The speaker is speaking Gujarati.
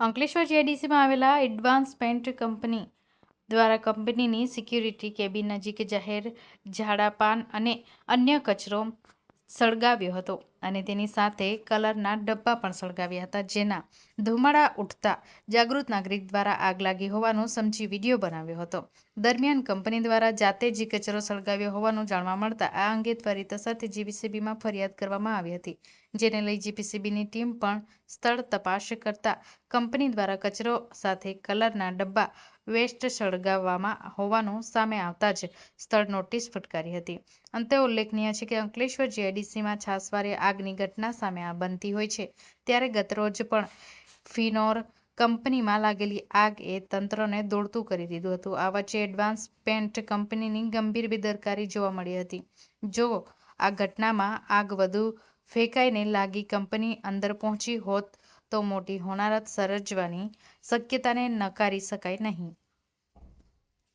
અંકલેશ્વર જીઆઈડીસીમાં આવેલા એડવાન્સ પેન્ટ કંપની દ્વારા કંપનીની સિક્યુરિટી કેબિન નજીક જાહેર ઝાડા પાન અને અન્ય કચરો સળગાવ્યો હતો. અને તેની સાથે કલરના ડબ્બા પણ સળગાવ્યા હતા, જેના ધુમાડા ઉઠતા જાગૃત નાગરિક દ્વારા આગ લાગી હોવાનું સમજી વીડિયો બનાવ્યો હતો. દરમિયાન કંપની દ્વારા જાતે જ કચરો સળગાવ્યો હોવાનું જાણવા મળતા આ અંગે ત્વરિત અસરથી જીપીસીબીમાં ફરિયાદ કરવામાં આવી હતી, જેને લઈ જીપીસીબીની ટીમ પણ સ્થળ તપાસ કરતા કંપની દ્વારા કચરો સાથે કલરના ડબ્બા વેસ્ટ સળગાવવામાં હોવાનું સામે આવતા જ સ્થળ નોટિસ ફટકારી હતી. અંતે ઉલ્લેખનીય છે કે અંકલેશ્વર જીઆઈડીસીમાં છાસવારે આગની ઘટના સામે આ બનતી હોય છે. ત્યારે ગતરોજ પણ ફિનોર કંપનીમાં લાગેલી આગ એ તંત્રને દોડતું કરી દીધું હતું. આ વચ્ચે એડવાન્સ પેન્ટ કંપનીની ગંભીર બેદરકારી જોવા મળી હતી. જો આ ઘટનામાં આગ વધુ ફેંકાઈને લાગી કંપની અંદર પહોંચી હોત તો મોટી હોનારત સર્જવાની શક્યતાને નકારી શકાય નહીં.